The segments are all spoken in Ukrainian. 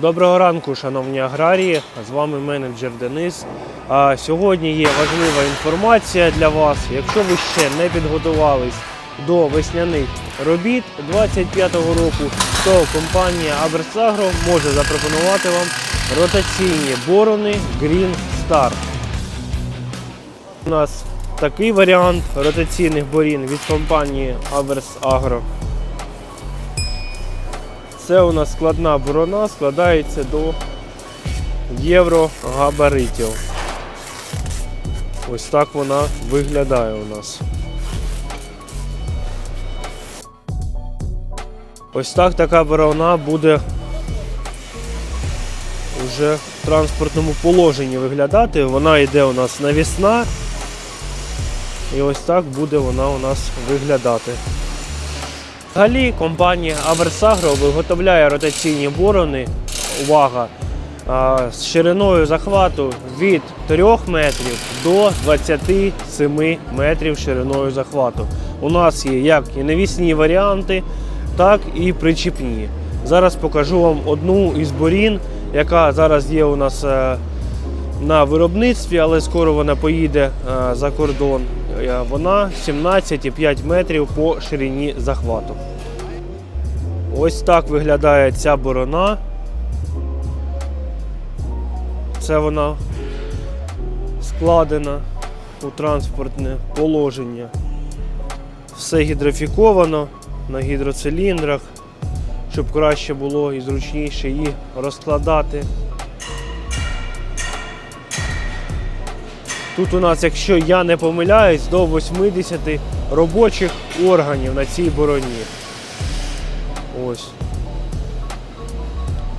Доброго ранку, шановні аграрії. З вами менеджер Денис. Сьогодні є важлива інформація для вас. Якщо ви ще не підготувались до весняних робіт 25-го року, то компанія Аберсагро може запропонувати вам ротаційні борони Green Star. У нас такий варіант ротаційних борін від компанії Averс Agro. Це у нас складна борона, складається до єврогабаритів. Ось так вона виглядає у нас. Ось так така борона буде вже в транспортному положенні виглядати. Вона йде у нас навісна. І ось так буде вона у нас виглядати. Взагалі компанія Аверсагро виготовляє ротаційні борони, увага, з шириною захвату від 3 метрів до 27 метрів шириною захвату. У нас є як і навісні варіанти, так і причіпні. Зараз покажу вам одну із борін, яка зараз є у нас е, на виробництві, але скоро вона поїде е, за кордон. Е, Вона 17,5 метрів по ширині захвату. Ось так виглядає ця борона. Це вона складена у транспортне положення. Все гідрофіковано на гідроциліндрах, щоб краще було і зручніше її розкладати. Тут у нас, якщо я не помиляюсь, до 80 робочих органів на цій бороні. Ось.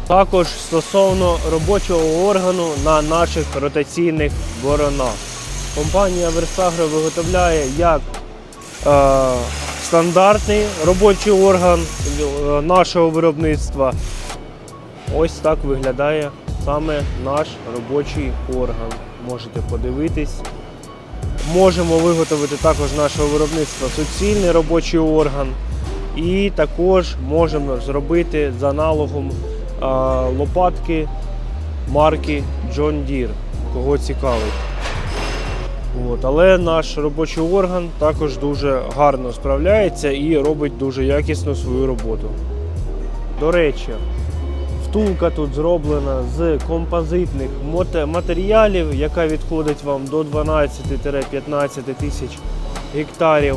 Також стосовно робочого органу на наших ротаційних боронах. Компанія Версагро виготовляє як е, стандартний робочий орган е, нашого виробництва. Ось так виглядає саме наш робочий орган. Можете подивитись. Можемо виготовити також нашого виробництва суцільний робочий орган. І також можемо зробити з аналогом лопатки марки John Deere, кого цікавить. От, але наш робочий орган також дуже гарно справляється і робить дуже якісно свою роботу. До речі, втулка тут зроблена з композитних матеріалів, яка відходить вам до 12-15 тисяч гектарів.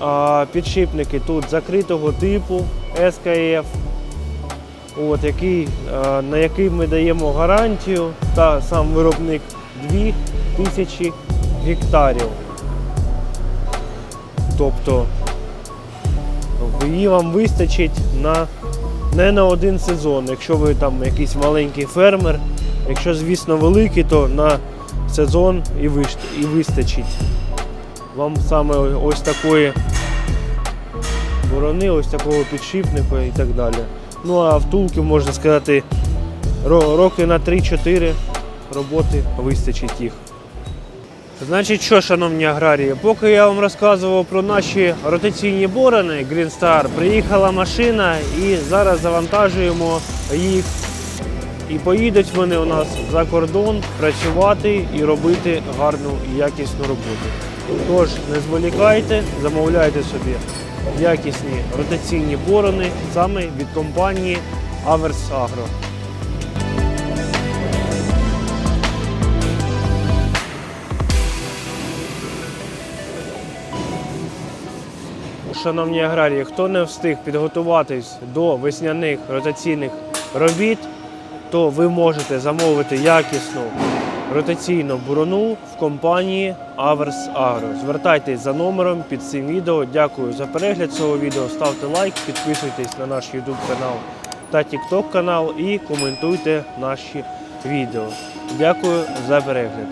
А підшипники тут закритого типу SKF, от, який, на який ми даємо гарантію та сам виробник 2000 гектарів. Тобто її вам вистачить на, не на один сезон. Якщо ви там якийсь маленький фермер, якщо, звісно, великий, то на сезон і, і вистачить. Вам саме ось такої борони, ось такого підшипника і так далі. Ну а втулки, можна сказати, роки на 3-4 роботи вистачить їх. Значить, що, шановні аграрії, поки я вам розказував про наші ротаційні борони Green Star, приїхала машина і зараз завантажуємо їх. І поїдуть вони у нас за кордон працювати і робити гарну і якісну роботу. Тож не зволікайте, замовляйте собі якісні ротаційні борони саме від компанії Averс Agro. Шановні аграрії, хто не встиг підготуватись до весняних ротаційних робіт, то ви можете замовити якісну ротаційну борону в компанії Averс Agro. Звертайтесь за номером під цим відео. Дякую за перегляд цього відео. Ставте лайк, підписуйтесь на наш YouTube канал та TikTok канал і коментуйте наші відео. Дякую за перегляд.